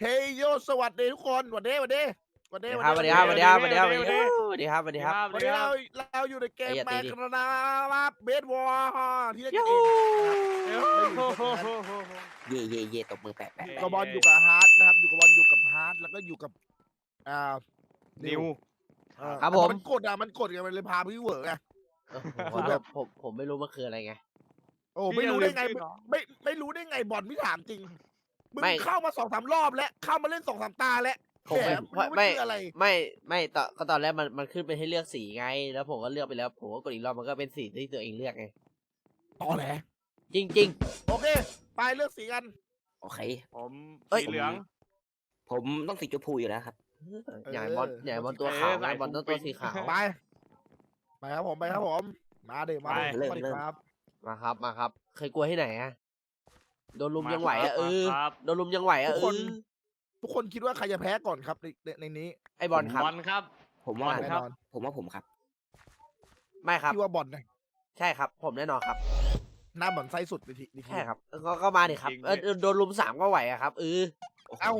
เฮ้ยโยสวัสดีทุกคนสวัสดีสวัสดีสวัสดีสวัสดีครับสวัสดีครับสวัสดีครับสวัสดีครับสวัสดีครับสวัสดีครับวันนี้เราเราอยู่ในเกมไอ้แมเหี้นยตีดิกระนาบเบสวอร์ที่เล่นกัยูนเองเย่เย่เย่ตบมือแปะแปะอยู่แปะกับบอลอยู่กับฮาร์ดนะครับ อยู่กับบอลอยู่กับฮาร์ดแล้วก็อยู่กับอ่านิวเออครับผมมันกดอะมันกดไงมันเลยพาพี่เหวอร์ไงคือแบบผมผมไม่รู้มันคืออะไรไงโอ้ไม่รู้ได้ไงพี่อย่าลืมชื่อน้องไม่ไม่รู้ได้ไงบอลพี่ถามจริง มึงไม่ เข้ามาสองสามรอบแล้วเข้ามาเล่นสองสามตาแล้วผมแต่ไม่ไม่รู้ไม่ว่าชื่ออะไร ไม่ไม่ตอนก็ตอนแรกมันมันขึ้นไปให้เลือกสีไง แล้วผมก็เลือกไปแล้วผมก็กดอีกรอบมันก็เป็นสีที่ตัวเองเลือกไง ต่อแหลจริง โอเค ไปเลือกสีกัน โอเค ผมเอ้ย สีเหลือง ผมต้องสีชมพูอยู่แล้วครับ ๆอย่างบอลอย่างบอลตัวขาวเออนะใส่บอลต้องตัวสีขาว ไป ไปครับผมไปครับผม มาเดี๋ยวมาไปเดี๋ยวเริ่มมาดิเริ่ม ครับ มาครับมาครับ เคยกลัวที่ไหนอะ โดนลุมยังไหวอะเออครับโดนลุมยังไหวอะเออทุกคนคิดว่าใครจะแพ้ก่อนครับในในในนี้ไอบอลครับ บอลครับ ผมว่า บอล แน่ครับ นอนผมว่าผมครับ ไม่ครับ พี่ว่าบอลนะใช่ครับ ผมแน่นอนครับ หน้าบอลไซส์สุดในทีในทีใช่ครับก็ก็มาดิครับเออโดนลุมสามก็ไหวอะครับเออโอ้โหเอ้า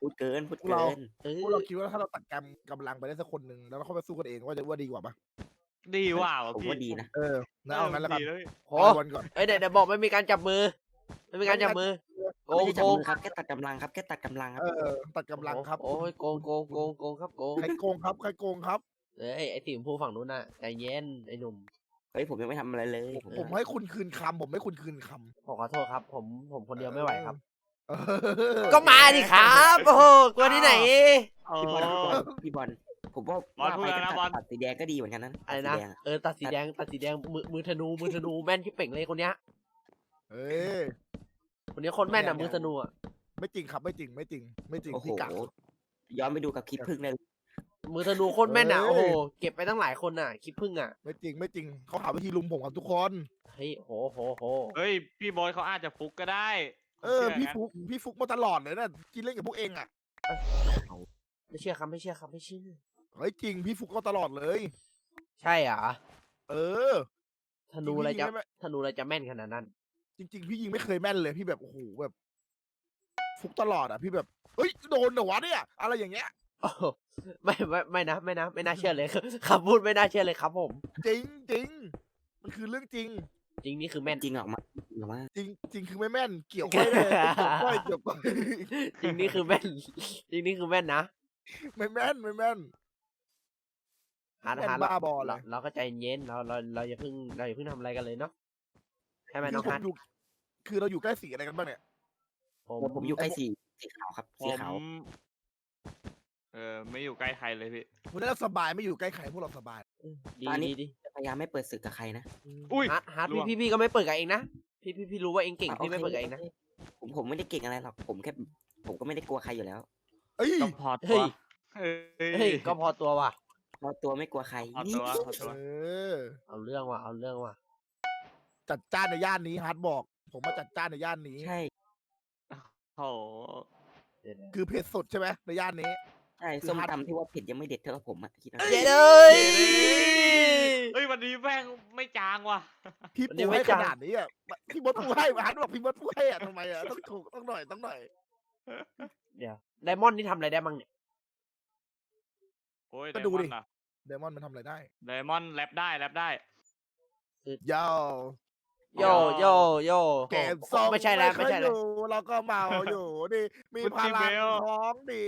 พูดเกิน พูดเรา เกิน เออพวกเราคิดว่าถ้าเราตัดกำกำลังไปได้สักคนหนึ่งแล้วเราเข้าไปสู้กันเองว่าจะว่าดีกว่าปะดีว่ะผมพี่ว่าดีนะ เออนะเอางั้นแล้วกันดีเลยโหเอาบอลก่อน เอ้ยเดี๋ยวเดี๋ยวบอกไม่มีการจับมือ ไม่มีการจับมือโกงไม่ได้โกจับงมือครับแค่ตัดกำลังครับแค่ตัดกำลังครับเออตัดกำลังครับโอ้ยโกงโกงโกงโกงครับโกงใครโกงครับใครโกงครับ เอ้ยไอ้สีชมพูฝั่งนู้นน่ะใจเย็นไอ้หนุ่มเฮ้ยผมยังไม่ทำอะไรเลยผมผมให้คุณคืนคำผมให้คุณคืนคผมขอโทษครับ ผมผมคนำเดียวไม่ไหวครับ เออก็มาดิครับโอ้โหกลัวที่ไหนโอ้พี่บอลพี่บอลพี่บอลผมว่าบอลว่าพูดไปแล้วก็นะบอลตัดตัดสีแดงก็ดีเหมือนกันนะอะไรตัดนะสีแดงอะเออตัดสีแดงตัดสีแดงมือมือธนูมือธนูแม่นที่เป่งเลยคนเนี้ย เอ้ยคนนี้คนแม่นอะมือธนูอะไม่จริงครับไม่จริงไม่จริง ไม่จริงโอ้โหพี่กักย้อนไปดูกับคลิปพึ่งเลยมือธนูโคตรแม่นอะเอ้ย โอ้โหเก็บไปตั้งหลายคนอะคิดพึ่งอะไม่จริงไม่จริงเขาหาวิธีลุมผมครับทุกคน เฮ้ยโหโหโหเฮ้ย พี่บอยเขาอาจจะฟุกก็ได้เออผมพี่ชื่ฟุกพี่ฟุกมาตลอดเลยนะกินเล่นกับพวกเองอะไม่เชื่อครับไม่เชื่อครับไม่เชื่อเฮ้ยจริงพี่ฟุกก็ตลอดเลย ใช่เหรอเออธนูอะไรจะจงๆพี่ยิงไม่ธนูอะไรจะแม่นขนาดนั้น จริง ๆ พี่ยิงไม่เคยแม่นเลย พี่แบบโอ้โหแบบ ฟุกตลอดอะ พี่แบบเฮ้ยโดนเหรอวะเนี่ย อะไรอย่างเงี้ยโอ้โหไม่ไม่ไม่นะไม่นะไม่น่าเชื่อเลยคำพูดไม่น่าเชื่อเลยครับผม จริงจริงมันคือเรื่องจริง จริงนี่คือแม่นจริงออกมาจริงออกมาจริงจริงคือไม่แม่น เกี่ยวก้อยเลยเกี่ยวก้อยเกี่ยวก้อยจริงนี่คือแม่น จริงนี่คือแม่นนะไม่แม่นไม่แม่นฮาร์ดแม่นฮาร์ดบ้าบอเลเรายเราก็ใจเย็นเราเราเราอย่าเพิ่งเราอย่าเพิ่งทำอะไรกันเลยเนาะใช่ไหมคืน้อองผมฮาร์ดอยู่คือเราอยู่ใกล้สีอะไรกันบ้างเนี่ย ผมแล้วผมอยู่ใกล้สีสีขาวครับผสีมขาวเออไม่อยู่ใกล้ใครเลยพี่ วันนี้เราสบายไม่อยู่ใกล้ใครพวกเราสบาย ดีอันนี้ดีดีพยายามไม่เปิดศึกกับใครนะอุ้ยฮาร์ดฮาร์ดล่พี่วง พี่พี่ก็ไม่เปิดกับเองนะพี่พี่พี่รู้ว่าเองเก่งอะพี่ไม่โคเปิดกับเองนะโคผมผมไม่ได้เก่งอะไรหรอกผมแค่ผมก็ไม่ได้กลัวใครอยู่แล้วเอ้ยก็พอเฮ้ตัวยเฮ้เฮ้ยย ก็พอตัวว่ะเพราะตัวไม่กลัวใครพอตัวพอตัวเออเอาเรื่องว่ะเอาเรื่องว่ะ จัดจ้านในย่านนี้ฮาร์ดบอก ผมมาจัดจ้านในย่านนี้ ใช่โอ้โหเดี๋ยวเดี๋ยวคือเผ็ดสุดใช่ไหมในย่านนี้ ใช่ส้มตำที่ว่าเผ็ดยังไม่เด็ดเท่ากับผมอะคิดเอาเจ๊เลยเฮ้ยวันนี้แม่งไม่จางว่ะ พี่วันนี้ปูไม่ให้ขจ้างนาดนี้อะพี่มดปูให้ฮาร์ดบอกพี่มดปูให้อะทำไมอะต้องถูกต้องหน่อยต้องหน่อยเดี๋ยวไดมอนด์นี่ทำอะไรได้บ้างเนี่ยโอ้ยก็ไดดูมอนดิด์อะเดมอนมันทำอะไรได้ไดมอนด์แรปได้แรปได้ยาว โยโยโยเกมส่งไม่ใช่แล้วไม่ใช่เคยแล้วอยู่เราก็เมาอยู่นี่ มีพลังของดี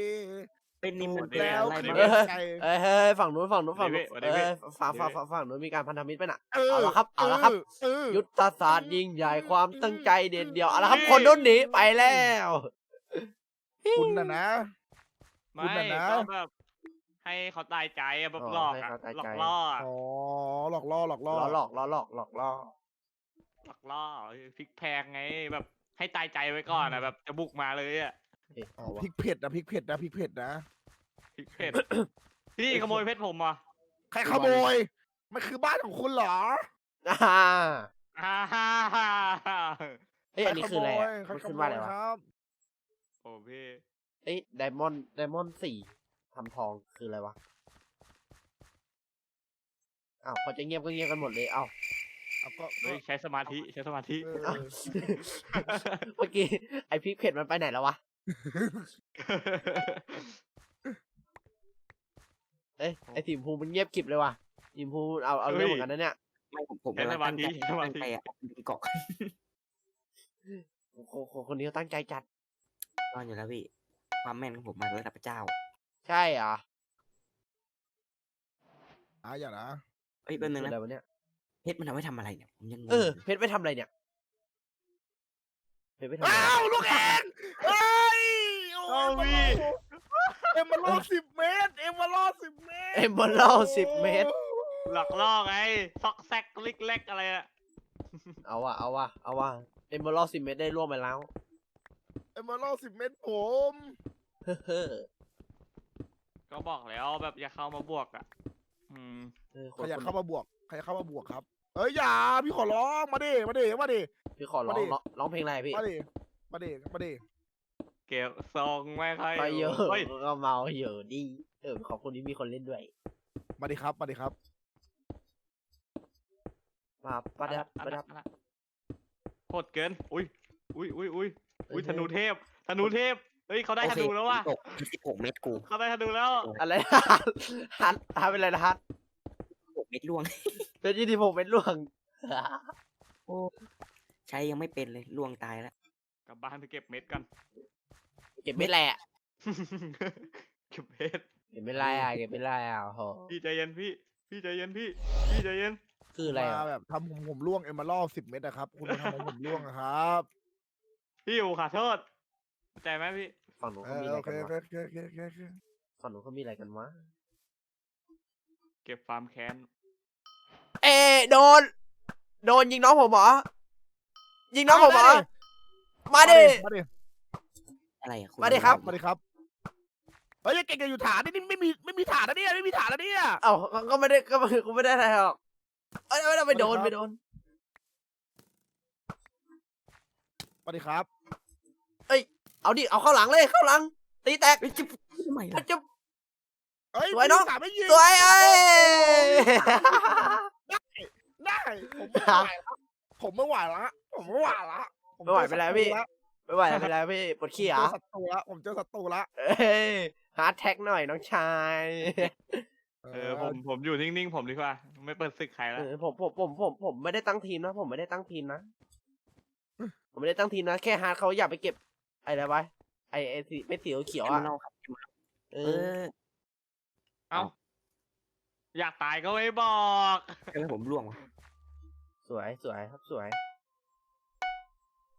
เป็นนี่มันเดี๋เป็นยวแล้วอะไรคือมาใครเอ้ยเฮ้ยฝั่งนู้นฝั่งนู้นฝั่งนู้นวันนี้เอ้เว้ยยวันนี้ฝั่งเว้ฝั่งยฝั่งฝั่งนู้นมีการพันธมิตรไปน่ะ เออเอาละครับเอาละครับ เออยุทธศาสตร์ยิ่งใหญ่ความตั้งใจเด็ดเดียวเอาละครับคนนู้นหนีไปแล้วคุณน่ะนะ ไม่คุณน่ะนะ ก็แบบให้เขาตายใจอะแบบหลอกอะหลอกล่ออะอ๋อหลอกล่อหลอกล่อ ล้อหลอกล้อหลอกหลอกล่อ หลอกล่อพลิกแพงไงแบบให้ตายใจไว้ก่อนอะแบบจะบุกมาเลยอะอ๋อพริกเผ็ดนะพริกเผ็ดนะพริกเผ็ดนะพลิกเพชรพี่ขโมยเพชรผมอะใครขโมย มันคือบ้านของคุณเหรออ่าอ่าฮ่าฮ่าฮ่าเฮ้ยอันนี้คืออะไรอะใครมันขขึ้นโมว่ายอะไรวะครับโอ้พี่เอ้ยไดมอนด์ไดมอนด์สี่ทำทองคืออะไรวะอ้าวพอจะเงียบก็เงียบกันหมดเลย เอ้า เอาก็เฮ้ยใช้สมาธิใช้สมาธิ เออเมื่อกี้ไอพริกเผ็ดมันไปไหนแล้ววะ เอ้ยไอสีชมพูมันเงียบกริบเลยว่ะสีชมพูเอาเอาเรื่องเหมือนกันนะเนี่ยไม่ผมผมเห็นกำลังสมาตั้งธิใจเห็นสมาตั้งธิใจอะดึงเกาะคนคนคนนี้เขาตั้งใจจัด นอนอยู่แล้วพี่ความแม่นของผมมาระดับพระเจ้า ใช่เหรออะอย่านะเอ้ยเป็นนึงคือนะ อะไรวะเนี่ย เพชรมันเอาไว้ทำอะไรเนี่ยผมยังงงเออยู่เพชรไปทำอะไรเนี่ยเพชรไปทำอะไรอ้าวลูกเองเฮ้ยโอ้เอายพี่เอ็มมาล่อสิบเมตร เอ็มมาล่อสิบเมตรเอ็มบอลล่สิบเมตร หลอกล่อไงซอกแซกลิกเล็กอะไรอะเอาว่ะเอาว่ะเอาว่ะเอ็มบอลล่สิบเมตรได้ร่วมไปแล้ว เอ็มมาล่อสิบเมตรผมเฮ้อเฮ้อก็บอกแล้วแบบอย่าเข้ามาบวกอะอืม เออคใครนอยากคนเข้ามาบวก ใครอยากเข้ามาบวกครับ เอ้ยอย่าพี่ขอร้องมาดิมาดิมาดิ พี่ขอร้องมาดิ ร้องร้องเพลงอะไรพี่มาดิมาดิมาดิเก็บทรงไม่ค่อยไปเยอะเฮ้ยก็เมาเยอะดีเออขอบคุณที่มีคนเล่นด้วยมาดิครับมาดิครับมาประดับอันประนั้ดันบอันนั้นโคตรเกิน อุ้ย อุ้ยอุ้ยอุ้ยอุ้ยเฮ้ยธนูเทพ ธนูเทพ เฮ้ยเขาได้ธนูแล้วว่ะตกสิบหกเมตรกู เขาได้ธนูแล้ว อะไรนะฮัทฮัทเป็นอะไรนะฮัทหก เมตรล่วงเป็นยี่สิบหกเป็นล่วง โอ้ใช้ยังไม่เป็นเลยล่วงตายแล้วกลับบ้านไปเก็บเม็ดกัน เก็บไม่แหละ เก็บเม็ดเก็บไม่ไรอะเก็บไม่ไรอะโอ้โหพี่ใจเย็นพี่ พี่ใจเย็นพี่ พี่ใจเย็น คืออะไรมาอะแบบทำผมผมร่วงเอ็มมาล่อสิบเมตรนะครับ คุณมาทำผมผมร่วงนะครับพี่อยู่ขอโทษเข้าใจไหมพี่ ฝั่งหนูเอเขาอมีอะไรโอเคกันโอวะเคโอเคโอเคโอเคโอเคฝั่งหนูเขามีอะไรกันวะ เก็บฟาร์มแคน เอ๊ะโดน โดนยิงน้องผมเหรอ ยิงน้องผมเหรอ มาดิ มาดิอะไรอะณมาดิครับ มาดิครับเฮ้ยยังเก่งกันอยู่ฐานนี่นี่ไม่มีไม่มีฐานนะเนี่ยไม่มีฐานนะเนี่ยเอ้าก็ก็ไม่ได้ก็ไม่ก็ไม่ได้อะไรหรอกเอ้ยไม่ได้ไปโดนมาดิครับไปโดนมาดิครับเอาดิเอาเข้าหลังเลยเข้าหลัง ตีแตกเฮ้ยจะทำไมล่ะจุ๊บ เฮ้ยสวยเนอะ มีฐานไม่ยิง สวยเอ้ย ได้ ผมไม่ไหวละผมไม่ไหวละผมไม่ไหวละผไม่ไหวไปแล้วพี่เจอศัตรูไม่ไหวไม่เป็นไรพี่ปวดขี้ละเหรเจอะอศัตรูละผมเจอศัตรูละเอ้ยฮาร์ดแท็กหน่อยน้องชาย เออผมผมอยู่นิ่งๆผมดีกว่า ไม่เปิดศึกใครเอแล้วอผมผมผมผมผมไม่ได้ตั้งทีมนะ ผมไม่ได้ตั้งทีมนะ ผมไม่ได้ตั้งทีมนะ แค่ฮาร์ดเขาอยากไปเก็บไอ้อะไรวะไอ้ไอ้สีไม่สีเขียวๆแออะมเล่าครับเอเอออ เอ้า อยากตายก็ไม่บอกทำไมผมล่วงวะสวยสวยครับสวย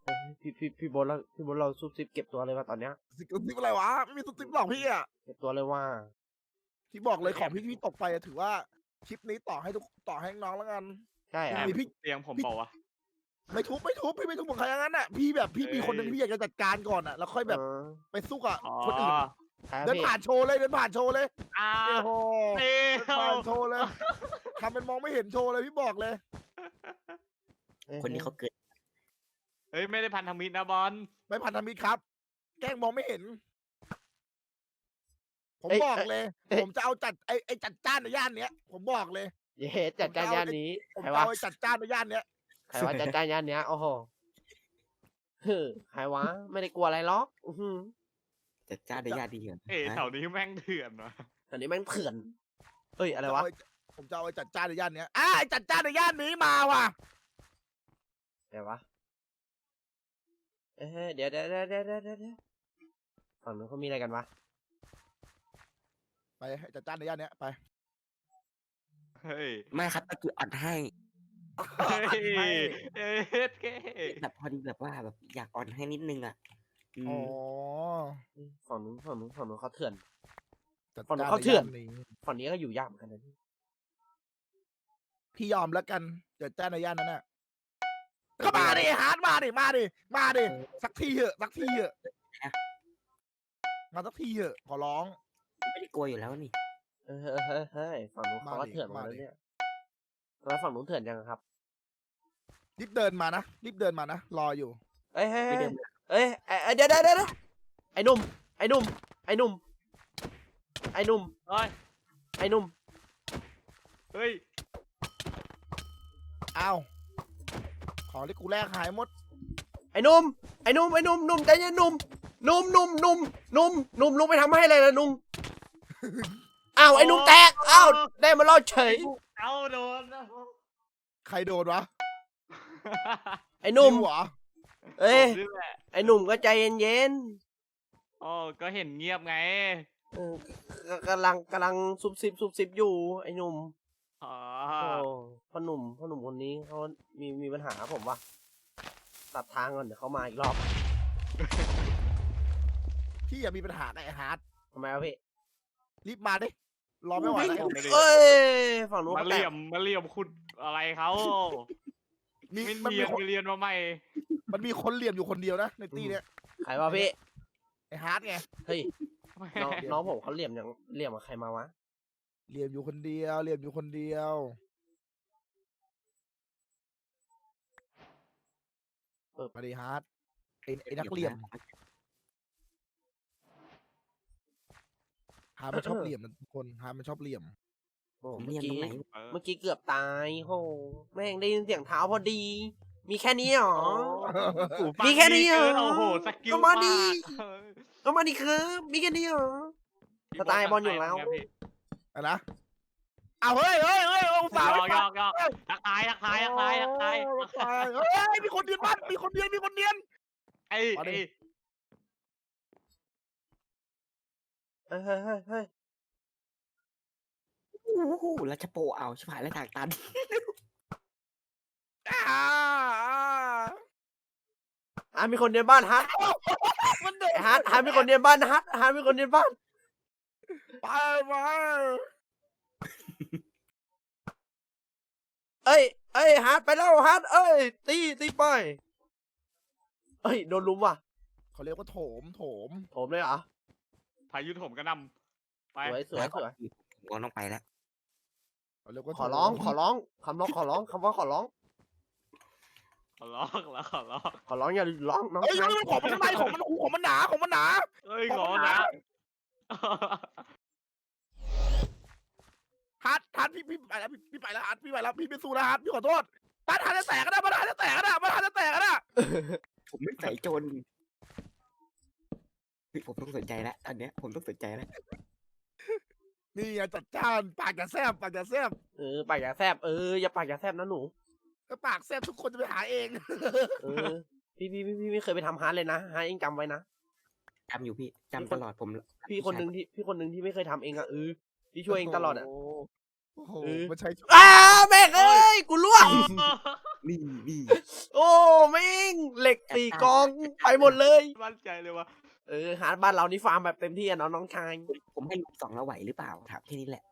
เฮ้ยพี่พี่พี่บอลเราพี่บอลเราซุบซิบเก็บตัวเลยว่าตอนเนี้ยสิกซิปอะไรวะ ไม่มีสติปหรอกพี่อะเก็บตัวเลยว่าที่บอกเลยของพี่ที่ตกไปอะถือว่าคลิปนี้ต่อให้ทุกต่อให้น้องแล้วกัน ใช่อะมีพี่ เตียงผมเปล่าวะ ไม่ทุบไม่ทุบพี่ไม่ทุบของใครอย่างนั้นอะพี่แบบพี่มีคนหนึ่งเอ้ยพี่อยากจะจัดการก่อนอะแล้วค่อยแบบเออ ไปสู้กับอ๋อ คนอื่นใช่ ครับเดินพี่ผ่านโชว์เลยเดินผ่านโชว์เลยอ้าโอ้วโหเอ้ยเดินผ่านโชว์เลยทำเป็นมองไม่เห็นโชว์เลยพี่บอกเลยคนนี้เขาเกิดเฮ้ย ไม่ได้พันธมิตรนะบอลไม่พันธมิตรครับ แกล้งมองไม่เห็น ผมบอกเลยผมจะเอาจัดไอ้ไอ้จัดจ้านในย่านเนี้ย ผมบอกเลย เย้จัดการย่านนี้ผมใครจะวะเอาไอ้จัดจ้านในย่านเนี้ยใครวะจัดการย่านเนี้ยโอ้โหเฮ้อใครวะไม่ได้กลัวอะไรหรอกอื้อหือ จัดจ้าได้ญาติดีเหรอเอ้ยฮะแถวนี้แม่งเถื่อนวะอันนี้แม่งเถื่อนเอ้ยอะไรวะ ผมจะเอาไอ้จัดจ้านในย่านเนี้ยอะไอ้จัดจ้านในย่านนี้มาว่ะอะไรวะ เอ้ยเดี๋ยวเดี๋ยวเดี๋ยวเดี๋ยวเดี๋ยวเดี๋ยวฝั่งนู้นเขามีอะไรกันวะ ไปไอ้จัดจ้านในย่านเนี้ยไปเฮ้ยไม่ครับก็คืออัดให้เฮ้ยเอ้ยเก้แบบพอดีแบบว่าแบบอยากอ่อนให้นิดนึงอะ อืมอ๋อเอ้ยฝั่งนู้นฝั่งนู้นฝั่งนู้นเขาเถื่อน จัดฝั่งนู้จ้านเขาในเถื่อนย่านนี้ฝั่งนี้ก็อยู่ยากเหมือนกันนะพี่พี่ยอมแล้วกันจัดจ้านในย่านนั้นน่ะก็มาดิฮาร์ดมาดิมาดิมาดิสักทีเหอะสักทีเหอะมาสักทีเหอะขอร้องผมไม่ได้กลัวอยู่แล้วนี่เฮ้ยเฮ้ยเฮ้ยเฮ้ยฝั่งนู้นเขาก็มาดิเถื่อนหมดมาแล้วดิเนี่ยแล้วฝั่งนู้นเถื่อนยังครับรีบเดินมานะรีบเดินมานะรออยู่ เอ้ยเฮ้ยไม่เฮ้ยเดิม เอ้ยเอ้ยเอ้ยเดี๋ยวเดี๋ยวเดี๋ยวเดี๋ยวไอ้หนุ่ม ไอ้หนุ่ม ไอ้หนุ่ม ไอ้หนุ่ม เฮ้ย ไอ้หนุ่ม เฮ้ย อ้าวของที่กูแลกหายหมด ไอ้หนุ่ม ไอ้หนุ่ม ไอ้หนุ่มหนุ่มใจเย็นหนุ่มนุ่มนุ่มนุ่มนุ่มนุ่มลุงไปทำให้เลยนะนุ่ม อ้าว ไอ้นุ่มแตก อ้าว ได้มารอดเฉย เอาโดน ใครโดนวะไอ้นุ่มนิวเหรอ เอ้ย ผมนี่แหละไอ้หนุ่มก็ใจเย็นโอ้ก็เห็นเงียบไง ๆเออกำลังกำลังซุบซิบซุบซิบอยู่ ไอ้หนุ่มอ๋อ โอ้พ่อหนุ่มพ่อหนุ่มคนนี้เขามีมีปัญหาผมว่ะตัดทางก่อนเดี๋ยวเขามาอีกรอบพี่อย่ามีปัญหากับไอ้ฮาร์ดทำไมวะพี่รีบมาดิรอไม่ไหวแล้วไม่ได้เอ้ยฝั่งนู้นมาเขาแตเหลี่กยมมาเหลี่ยมขุดอะไรเขา มีไม่มันเรีมียนคนไปเรียนมาใหม่มันมีคนเหลี่ยมอยู่คนเดียวนะในตีเนี้ยใครวะพี่ ไอ้ฮาร์ดไงเฮ้ย น้องน้องผมเขาเหลี่ยมอย่างเหลี่ยมกับใครมาวะ เหลี่ยมอยู่คนเดียวเหลี่ยมอยู่คนเดียวเปิดมาดิฮาร์ดไอ้ไอ้นักเหลี่ยมฮาร์ดมันชอบเหลี่ยมนะทุกคนฮาร์ดมันชอบเหลี่ยม โอ้ผมเมื่เรีอยนตรงกี้ไหนเออเมื่อกี้เกือบตายโหแม่งได้ยินเสียงเท้าพอดี มีแค่นี้เหรอหูฟังมีแค่นี้เหรอเกิโอ้โหสกิลก็มาดิเออก็มาดิครับ มีแค่นี้เหรอสไตล์บอลอยู่แล้วพี่อะนะเอาเฮ้ยเฮ้ยเฮ้ยองหยศาอกไม่หยปัอกหยอกทักทายทักทายทักทายทักทายโอ้ทักทายเฮ้ยมีคนเดียนบ้านมีคนเดียนมีคนเดียนไอ้มาดิไอ้เฮ้ยเฮ้ยเฮ้ยเฮ้ยโอ้โหแล้วจะโปเอาชิบหายแล้วทางตันอาอะมีคนเดียนบ้านฮัทมันเดินฮัทฮัทมีคนเดียนบ้านฮัทฮัทมีคนเดียนบ้าน ไปมาเอ้ย เอ้ยฮัทไปแล้วฮัทเอ้ย ตีตีไปเอ้ย โดนลุมว่ะเขาเรียกว่าโถมโถม ผมเลยเหรอพายุถมกระหนำไป สวยสวยสวยผมก็ต้องไปแล้ว เขาเรียกว่าขอร้องขอร้องคำร้องขอร้องคำว่าขอร้อง ขอร้องแล้วขอร้องขอร้องอย่าร้องน้องเฮ้ยชายมันของมันข้างในของมันหูของมันหนาของมันหนา เอ้ยขขออนะนะฮัทฮัทพี่พี่ไปแล้วพี่พี่ไปแล้วฮัทพี่ไปแล้วพี่ไปสู้แล้วฮัทพี่ขอโทษบ้านฮัทจะแตกก็ได้บ้านฮัทจะแตกก็ได้บ้านฮัทจะแตกก็ได้ผมไม่ใส่โจรเฮ้ยผมต้องสนใจแล้วอันเนี้ยผมต้องสนใจแล้ว นี่ไงจัดจ้านปากจะแซบปากจะแซบเออปากอย่าแซบเอออย่าปากอย่าแซบนะหนูถ้าปากแซบทุกคนจะไปหาเองเออพี่พี่พี่พี่ไม่เคยไปทำฮาร์ดเลยนะฮาร์ดเองจำไว้นะ จำอยู่พี่จำตลอดผมพี่คนหนึ่งที่พี่คนหนึ่งที่ไม่เคยทำเองอะเออพี่ช่วยเองตลอดอะโอ้โหเออมันใช้อ้าแม่งเอ้ยกูล่วงนี่นี่โอ้แม่งเหล็กสี่กองไปหมดเลย มั่นใจเลยว่า เออฮาร์ดบ้านเรานี่ฟาร์มแบบเต็มที่อะน้องน้องชายผมให้ลูกสองแล้วไหวหรือเปล่าถามแค่นี้แหละ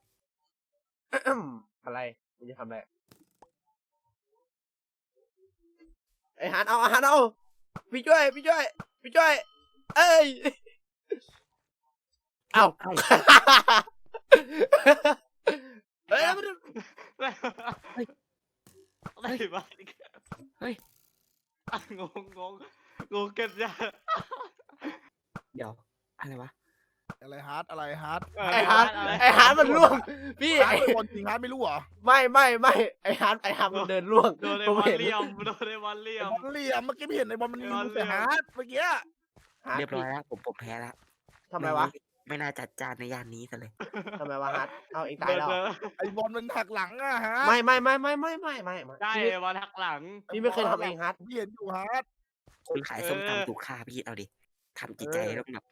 อะไรมึงจะทำอะไรไอฮาร์ดเอาฮาร์ดเอาพี่ช่วยพี่ช่วยพี่ช่วย เอ้ยเอาเอ้าเฮ้ยอะไรบ้างเฮ้ยงงงงงงกันจ้ะ เดี๋ยว อะไรวะ อะไรฮาร์ดอะไรฮาร์ดไอฮาร์ดไอฮาร์ดมันล่วง พี่ไอร์ดเป็คนจริงฮาร์ดไม่รู้เหรอไม่ไม่ไม่ไอฮาร์ดไอฮาร์ดมันเดินล่วงโดนในวันเหลี่ยมโดนในวันเลี่ยมเหลี่ยมเมื่อกี้เห็นไอบอลมันยิงแต่ฮาร์ดเมื่อกี้ฮาร์ดเรียบร้อยแล้วผมผมแพ้แล้วทำไมวะ ไม่น่าจัดจานในยานนี้ซะเลยทำไมวะฮาร์ดเอาเองตายแล้วไอบอลมันหักหลังอะฮะไม่ไม่ไม่ไม่ไม่ไม่ไม่ได้บอลหักหลังพี่ไม่เคยทำเองฮาร์ดพี่เห็นอยู่ฮาร์ดคนขายส้มตำถูกฆ่าพี่เอาดิ ทำจิตใจเออต้องแบบ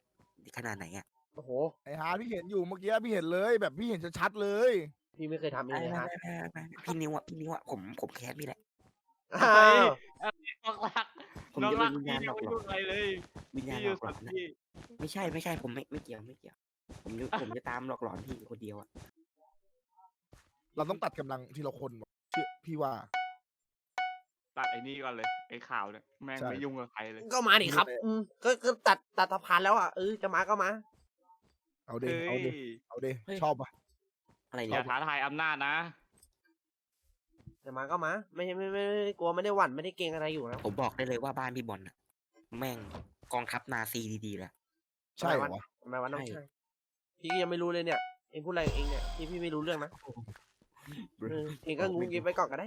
ขนาดไหนอะโอ้โหไอ้ฮาร์ดพี่เห็นอยู่เมื่อกี้พี่เห็นเลยแบบพี่เห็นชัดๆเลย พี่ไม่เคยทำเองเลยฮาร์ดพี่นิวอะพี่นิวอะผมผมแคสนี่แหละอ้าวน้องรักผมน้องจะรัเป็นกวิญพี่ญาณหลยัองกหลอนไม่รู้อะไรเลยวิญญาณพี่หอลยู่อกหลสุอดนนะที่ไม่ใช่ไม่ใช่ผมไม่ไม่เกี่ยวไม่เกี่ยว ผมนึกผมจะตามหลอกหลอนพี่อยู่คนเดียวอะเราต้องตัดกำลังทีละคนว่ะพี่พี่ว่า ตัดไอ้นี่ก่อนเลย ไอ้ข่าวเนี่ยแม่งใช่ ไม่ยุ่งกับใครเลยก็มาดิครับอืมก็ก็ตัดตัดสะพานแล้วอะเออจะมาก็มา เอาเดเฮ้เอาเดยเอาเดชอบปะ อะไรอเนี่ย่ายท้าทายอำนาจนะ จะมาก็มา ไม่ไม่ไม่ไม่ไม่กลัวไม่ได้หวั่นไม่ได้เกรงอะไรอยู่นะ ผมบอกได้เลยว่าบ้านพี่บอลน่ะ แม่งกองทัพนาซีดีๆแหละ ใช่เหรอวะ ทำไมวะน้องใช่ ชายพี่ก็ยังไม่รู้เลยเนี่ย เองพูดอะไรของเองเนี่ยพี่พี่ไม่รู้เรื่องนะเออเองก็งูกินไปก่อนก็ได้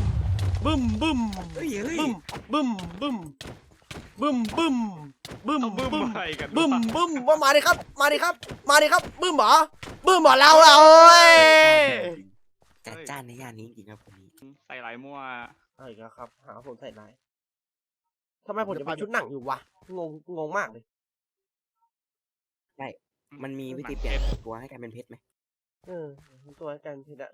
บึ้มบึ้มบึ้มเฮ้ยเฮ้ยบึ้มบึ้มบึ้มบึ้มบึ้มบึ้มเอาบึ้มบึ้มอะไรกันวะ บึ้มบึ้มว่ามาดิครับ มาดิครับ มาดิครับบึ้มเหรอบึ้มเหรอเราเราเอ้ยจัดจ้านในย่านนี้จริงๆครับผมใส่หลายมั่วเอาอีกแล้วครับหาผมใส่ร้ายทำไมผมจะเป็นชุดหนังอยู่วะงงงงมากเลยมันมีวิธีเปลี่ยนตัวให้กลายเป็นเพชรไหมเออตัวกันทีละ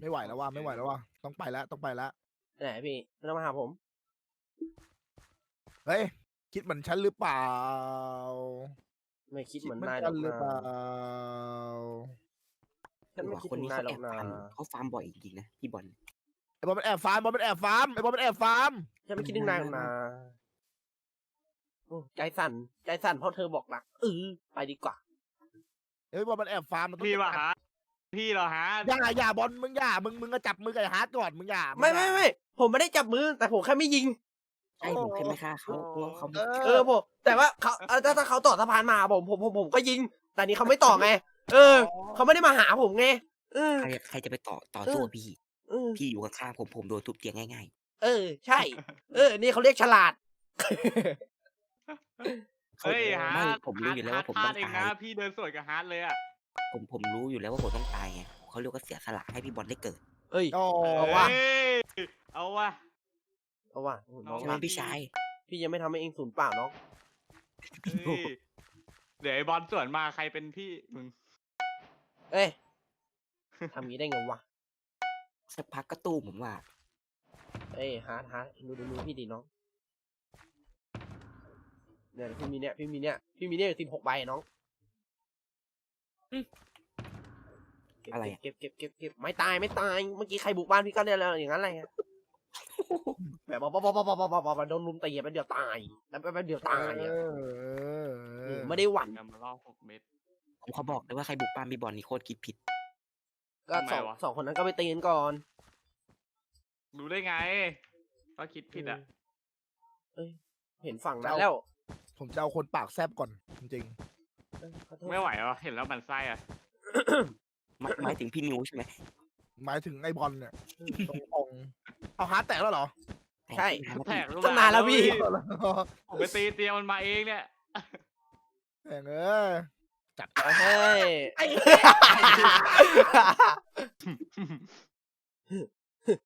ไม่ไหวแล้วว่าไม่ไหวแล้วว่าต้องไปแล้วต้องไปแล้วไหนพี่ไม่ต้องมาหาผม เฮ้ย คิดเหมือนฉันหรือเปล่า ไม่คิดเหมือนคิดนายหรกัอกหรือนะเปล่าฉันไม่ว่าคิดคนถึงนี้นายเขาหรอกนะฟาร์มเขาฟาร์มบ่อยจริงๆนะพี่บอลไอ้บอลมันแอบฟาร์มบอลมันแอบฟาร์มไอ้บอลมันแอบฟาร์มฉันไม่คิดถึงนายหรอกนะโอ้ใจสั่นใจสั่นเพราะเธอบอกรักเออไปดีกว่าเฮ้ยบอลมันแอบฟาร์มมันต้องพี่วะจัดฮะ พี่เหรอฮะอย่าอย่าบอลมึงอย่ามึงมึงก็จับมือกับไอ้ฮาร์ดก่อนมึงอย่าไม่งอย่าไม่ไม่ผมไม่ได้จับมือแต่ผมแค่ไม่ยิง ใช่ผมแค่ไม่ฆ่าเขาเพราะว่าเขาเอเออผมแต่ว่าเขาเออถ้าถ้าเขาต่อสะพานมาผมผมผมผมก็ยิง แต่นี่เขาไม่ต่อไง เออเขาไม่ได้มาหาผมไงเออใครใครจะไปต่อต่อสู้กับพี่เออพี่อยู่ข้างๆผมผมโดนทุบเตียงง่ายเออ ใช่ เออ นี่เขาเรียกฉลาดๆเขาเฮ้ยฮาไม่ร์ดผมรู้อยู่แล้วว่าผมฮาต้ร์อดงเองตานะยพี่เดินสวนกับฮาร์ดเลยอะ ผมผมรู้อยู่แล้วว่าผมต้องตายไงเขาเรียกว่าเสียสละให้พี่บอลได้เกิด เอ้ย โอ้เอาวะเอ้ยเอาวะ เอาว่ะน้องใช่ไหมรักพี่ชาย พี่ยังไม่ทำให้เองสูญเปล่าน้องเฮ้ยเดี๋ยวไอ้บอลสวนมาใครเป็นพี่มึง เอ้ยทำงี้ได้ไงวะสักพักก็ตู้ผมว่า เอ้ยฮาร์ดฮาร์ดดูดูมือพี่ดิน้องเนี่ยพี่มีเนี่ยพี่มีเนี่ยพี่มีเนี่ยสิบหกใบน้องเก็บ อะไรอะ เก็บเก็บเก็บเก็บไม่ตายไม่ตาย เมื่อกี้ใครบุกบ้านพี่ก็เนี่ยแล้วอย่างนั้นอะไรเงี้ยแบบป๊อปป๊อปป๊อปป๊อปป๊อปป๊อปโดนลุมตีไปเดียวตายแล้วไปเดียวตายเออะอเออไม่ได้หวั่นนำมาล่อหกเม็ด ผมเขาบอกเลยว่าใครบุกบ้านพี่บอลนี่โคตรคิดผิด ก็สองทำไมวะ สองคนนั้นก็ไปตีกันก่อนรู้ได้ไงก็คิดผิดอะเอ้ยเห็นฝั่งนั้นแล้ว ผมจะเอาคนปากแซบก่อนจริงเอ้ย ขอโทษไม่ไหวอะเห็นแล้วมันไส้อะหมายหมายถึงพี่นิวใช่ไหมๆหมายถึงไอ้บอลเนี่ยตรงๆเอาฮาร์ดแตกแล้วเหรอใช่ แตกแล้วแตพี่กตั้งนานแล้วพี่ ผมไปตีเตียงมันมาเองเนี่ยแตกเออจัดเฮ้ยไอ้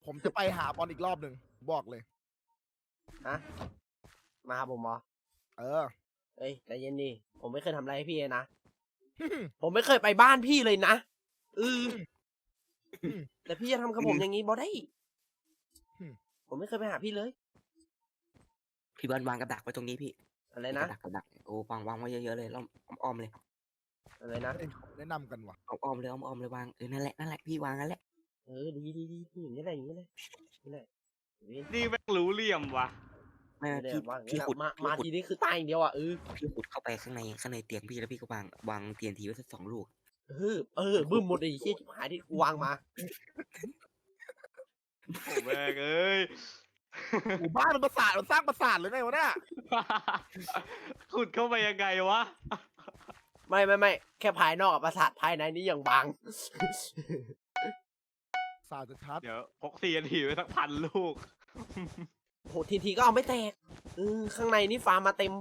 ผมจะไปหาบอลอีกรอบหนึ่งบอกเลยฮะมาหาผมเหรอเออ เอ้ยใจเย็นดิผมไม่เคยทำอะไรให้พี่เลยนะผมไม่เคยไปบ้านพี่เลยนะเอออืมแต่พี่จะทำกับผมอย่างนี้บอได้อืมผมไม่เคยไปหาพี่เลย พี่บอลวางกับดักไว้ตรงนี้พี่อะไรกันะบดักกับดักโอ้วางวางไว้เยอะๆเลยแล้วอ้อมๆเลยอะไรนะเอ้ยแนะนำกันว่ะอ้อมๆเลยอ้อมๆเลยวางเออนั่นแหละนั่นแหละพี่วางนั่นแหละเออดีดีดีดีอย่างนี้แหละอย่างนี้แหละนี่แหละนี่นี่แม่งรู้เหลี่ยมว่ะ ไม่ไม่ไม่ได้พี่ว่าอย่างพี่นี้แหละขุดมาพี่มาขุดทีนี้คือตายอย่างเดียวอะเออพี่ขุดเข้าไปข้างในข้างในเตียงพี่แล้วพี่ก็วางวางเตียงทีไว้สักสองลูกเออเออบึ้มหมดเลยไอ้เชี่ยชิบหายที่กูวางมาโอ้แม่งเอ้ยหมู่บ้านมันประสาทมันสร้างประสาทเลยไงวะเนี่ยขุดเข้าไปยังไงวะไม่ไม่ไม่แค่ภายนอกกับประสาทภายในนี่ยังบางประสาทจะชัดเดี๋ยวพกซีนทีไว้สักพันลูก โหทีทีก็เอาไม่แตกเออข้างในนี่ฟาร์มมาเต็ม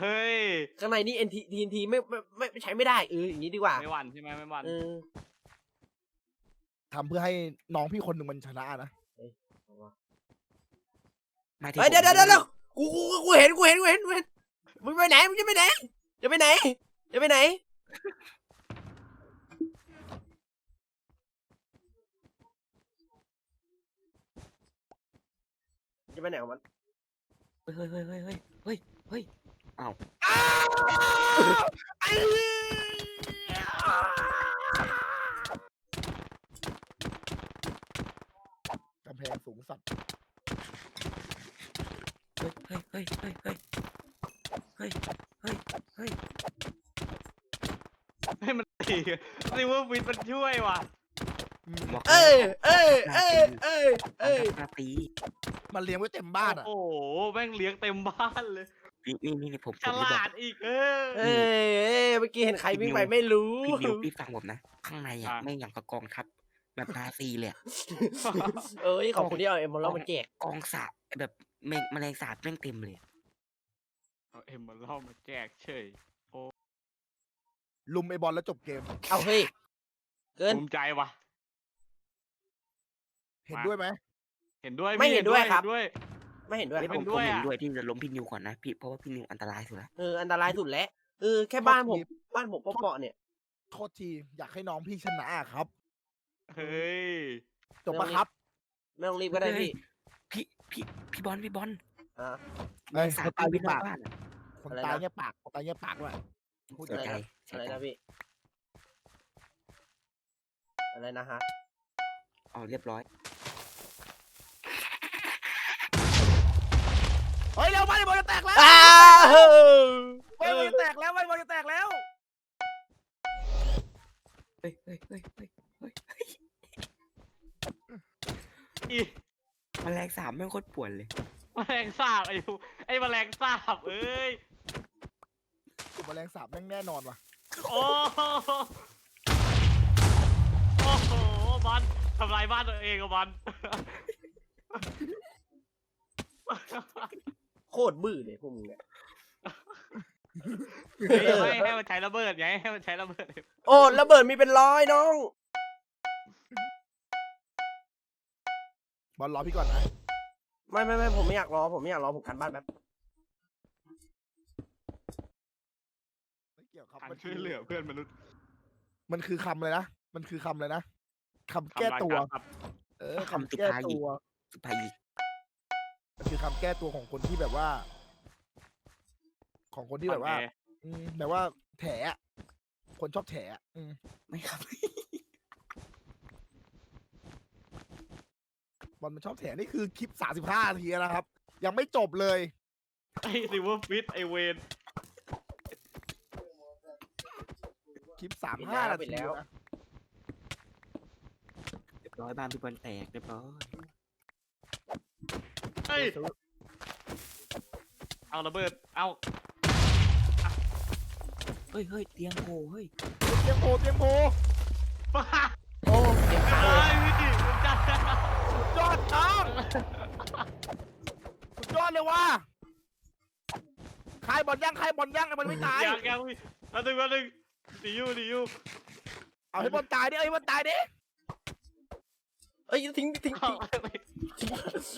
เฮ้ย ข้างในนี่เอ็นทีทีทีไม่ไม่ไม่ไม่ใช้ไม่ได้เอออย่างนี้ดีกว่าไม่หวันใช่ไหมไม่หวันเออทำเพื่อให้น้องพี่คนหนึ่งมันชนะนะหมายถึงเฮ้ยผมเดี๋ยวเดี๋ยวเดี๋ยวกูกูกูกูเห็นกูเห็นกูเห็นกูเห็นมึงไปไหนมึงจะไปไหนจะไปไหนจะไปไหน จะไปไหนของมันเฮ้ยเฮ้ยเฮ้ยเฮ้ยเฮ้ยเฮ้ยเฮ้ยอ้าวไอ้เหี้ยกำแพงสูงสัตว์เฮ้ยเฮ้ยเฮ้ยเฮ้ยเฮ้ยเฮ้ยเฮ้ยเฮ้ยให้มันตีซิลเวอร์ฟิตมันช่วยว่ะอืมผมบอกเอ้ยแล้วเอ้ยเอ้ยเอ้ยเอ้ย มาตี มันเลี้ยงไว้เต็มบ้านอะ โอ้โหแม่งเลี้ยงเต็มบ้านเลย นี่นี่นี่ผมผฉมจะบอลากดอีกเออ เอ้ยเอ้ยเมื่อกี้เห็นใครวิ่งไปไม่รู้ พี่นิวพี่ฟังผมนะ ข้างในอะอะ ไม่งอย่างกับกองทัพแบบนาซีเลยอะเอ้ยขอบคุณที่เอาเอ็มบอลมาแจกกองสาบแบบแมงแมลงสาบแม่งเต็มเลยอะเอาเอ็มมาเล่ามาแจกเฉยลุมไอบอลแล้วจบเกม เอาเฮ้ย เกินภูมิใจว่ะ เห็นมาด้วยไหม เห็นด้วยไม่พี่เห็นด้วยครับเห็นด้วยไม่เห็นด้วยเฮ้ยคผรับมด้ผมวยเห็นอะ ด้วยที่จะล้มพี่นิวก่อนนะพี่เพราะว่าพี่นิวอันตรายสุดแล้วเอออันตรายสุดแล้วเออแค่บ้านผมบ้านผมเปาะๆเนี่ย โทษทีอยากให้น้องพี่ชนะครับเฮ้ย จบปะครับไม่ต้องรีบก็ได้เฮ้ยพี่พี่พี่พี่บอลพี่บอลอ่า เอ้ยสาคบนตายวิ่มีงหน้าปากบ้านอะคนอะไรตายนะเงี้ยปากคนตายเงี้ยปากด้วยพูดเสียใจใจอะไรเสียอะไรใจนะพี่อะไรนะฮะเอาเรียบร้อย เฮ้ยเร็วไปบอลจะแตกแล้วอ้าบอลจะแตกแล้วบอลจะแตกแล้วเฮ้ยเฮ้ยเฮ้ยเฮ้ยเฮ้ยอีแมลงสาบแม่งโคตรป่วนเลยแมลงสาบไอ้พวกไอ้แมลงสาบเอ้ยแมลงสาบแม่งแน่นอนว่ะโอ้โหโอ้โหบอลทำลายบ้านตัวเองอะบอล โคตรบื้อเลยพวกมึงเนี่ยเฮ้ยให้ให้มันใช้ระเบิดไงให้มันใช้ระเบิดโอ้ระเบิดมีเป็นร้อยน้อง บอลรอพี่ก่อนนะไม่ไม่ไม่ผมไม่อยากรอผมไม่อยากรอผมกันบ้านแบบไม่เกี่ยวครับการมันช่คืวยอเหลือเพื่อนมนุษย์มันคือคำเลยนะมันคือคำเลยนะคำทำแก้ลายตัวการครับเออคำคำแก้สุดท้ายอีกตัวสุดท้ายอีก มันคือคำแก้ตัวของคนที่แบบว่า ของคนที่แบบว่า อืมแบบว่าแถอะคนชอบแถอะอืมไม่ครับ บอลมันชอบแถนี่คือคลิปสามสิบห้านาทีแล้วนะครับ ยังไม่จบเลย ไอ้ซิเวอร์ฟิตไอเวนคลิปสามห้านาทีนะเรียบร้อยบ้านพี่บอลแตกเรียบร้อย เฮ้ย เอาระเบิด เอาเฮ้ยเฮ้ยเตียงโผล่เฮ้ยเตรียมโพเตรียมโพโอ้เก็บไอ้ค้างเลยพี่ผมจัดสุดยอดน้องสุดยอดเลยว่ะใครบอลย่างใครบอลย่างไอ้บอลไม่ตายยังยังพี่มาดึงมาดึงดีอยู่ดีอยู่เอาให้บอลตายดิเอาให้บอลตายดิเอ้ยทิ้งทิ้งเอาทิ้ง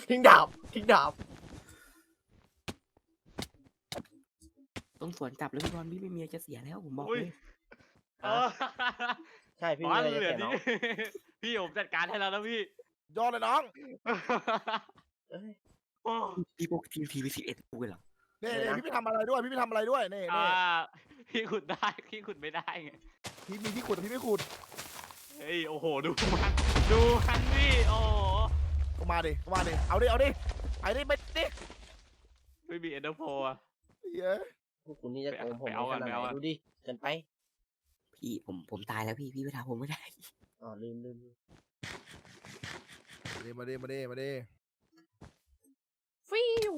ทิ้งดาบทิ้งดาบต้องสวนจับเลยพี่บอลพี่ไม่มีอะไรจะเสียแล้วผมบอกอุ้ยเลยเออใช่พี่บมีอลอะไรจะเหลือเสียน้นี่องพี่ผมจัดการให้แล้วนะพี่ ยอดเลยน้องเอ้ยโอ้พี่พวกทีมทีวีสิบเอ็ดกูเลยเหรอนี่อะไรนี่นะพี่ไปทำอะไรด้วยพี่ไปทำอะไรด้วยนี่อ่านี่พี่ขุดได้พี่ขุดไม่ได้ไงพี่มีพี่ขุดแต่พี่ไม่ขุดเฮ้ยโอ้โหดูมันดูมันพี่โอ้โหก็ มาดิก็มาดิเอาดิเอาดิไปดิไปดิไม่มีเอ็นเดอร์โฟอะเย้พวกคุณนี่จะโกงผมไปเอาขก่อนนาดไปไหเอาก่อน นดูดิเกินไปพี่ผมผมตายแล้วพี่พี่ไปทำผมไม่ได้ อ๋อลืมลืมลืมมาดิมาดิมาดิฟิว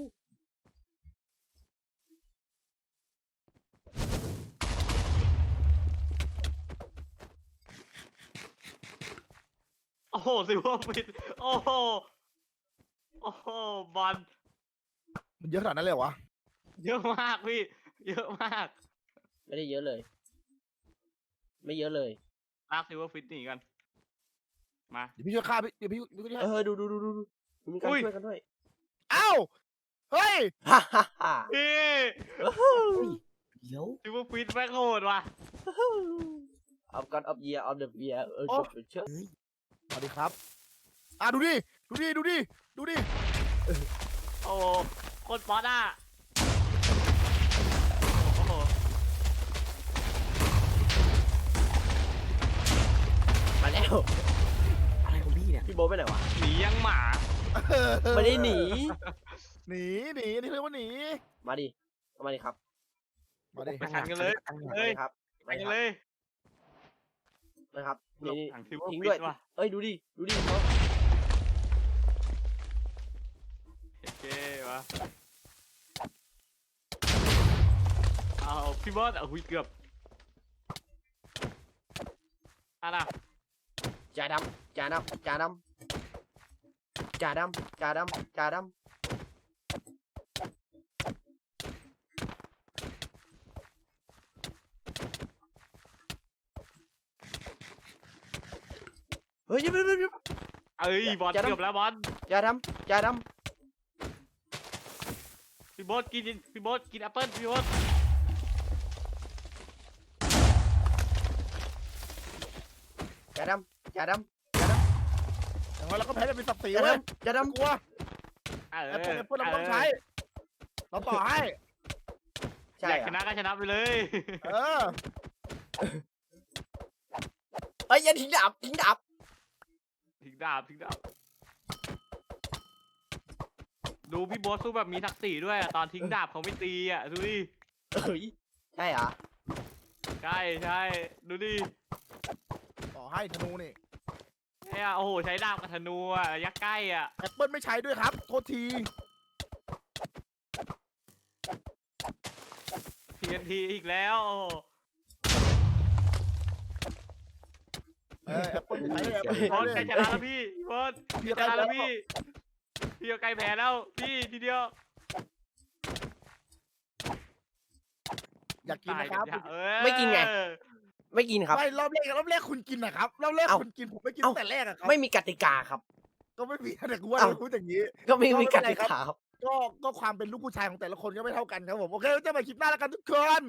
โอ้โหซิว่าฟิตโอ้โห โอ้โหบอลมันเยอะขนาดนั้นเลยเหรอวะเยอะมากพี่ เยอะมากไม่ได้เยอะเลย ไม่เยอะเลย ลากซิว่าฟิตหนีกันมา เดี๋ยวพี่ช่วยฆ่าพี่เดี๋ยวพี่พี่ช่วยเออดูดูดูดูดูมีการอุ้ย ช่วยกันด้วยเอ้าเฮ้ยฮ่าฮ่าฮ่าพี่เดี๋ยวซิว่าฟิตแม่งโหดว่ะเอากันออฟเยียออฟเดอะเยียเออโอ้ เชื่อเฮ้ยสวัสดีครับ อะดูดิดูดิดูดิ ดูดิ โอ้โหโคตรป๊อตอะโอ้โหมาแล้ว อะไรของพี่เนี่ย พี่โบ๊ทไปไหนวะ หนียังหมา ไม่ได้หนี หนีหนีนี่เรียกว่าหนีมาดิเอามาดิครับมาดิไปชันกันเลยตั้งหลักมาเฮ้ยดิครับไปกันเลยมนะครับหลบนี่ ถังซิลเวอร์ทิ้งฟิด้วยตว่ะเอ้ยดูดิ ดูดิเขา วะเอาพี่บอสเอาหุยเกือบอะนะจ่าดำจ่าดำจ่าดำจ่าดำจ่าดำจ่าดำเฮ้ยหยุดหยุดหยุดหยุดเอ้ยบอลจะต้องเกือบแล้วบอลจ่าดำจ่าด พี่บอสกินพี่บอสกินแอปเปิ้ลพี่บอสำจ่าดำจ่าดำอย่างน้อยเราก็แพ้ได้เป็นศักดิ์ศรีจ่าเว้ยดำจ่าดไม่กลัวเออแอปเปิลแอปเปิลเราไม่ต้องใช้เราต่อให้ำใช่อยากเหรชอนะก็ชนะไปเลยเออเอ้ยอย่าทิ้งดาบทิ้งดาบ ทิ้งดาบทิ้งดาบ ดูพี่บอสสู้แบบมีทักษีด้วยอะตอนทิ้งดาบเขาไม่ตีอะดูดิเอ้ยใช่เหรอใช่ใช่ดูดิต่อให้ธนูนี่เนี่ยโอ้โหใช้ดาบกับธนูอะระยักใกล้อะแอปเปิลไม่ใช้ด้วยครับ โทษที ทีนทีอีกแล้วโอ้โหเออแอปเปิลไม่ใช้เลยแอปเปิลพี่บอสไม่ใกล้ใช้ชเลยนะแล้วพี่พี่บอสพี่ใกล้ชใกล้นะแล้แล้ววพี่ พี่ก็ใกล้แพ้แล้ว พี่ทีเดียวอยากกินนะครับตายเออไม่กินไง ไม่กินครับ ไม่รอบแรกรอบแรกคุณกินนะครับรอบแรกเอ้าคุณกินผมไม่กินเอ้า ตั้งแต่แรกอะครับไม่มีกติกาครับ ก็ไม่มีแต่กูว่าเอ้าเราพูดอย่างนี้ ก็ไม่มีก็กไม่เป็นไรติครับกาครับ ก็ก็ความเป็นลูกผู้ชายของแต่ละคนก็ไม่เท่ากันครับผมโอเคไว้เจอกันใหม่คลิปหน้าแล้วกันทุกคน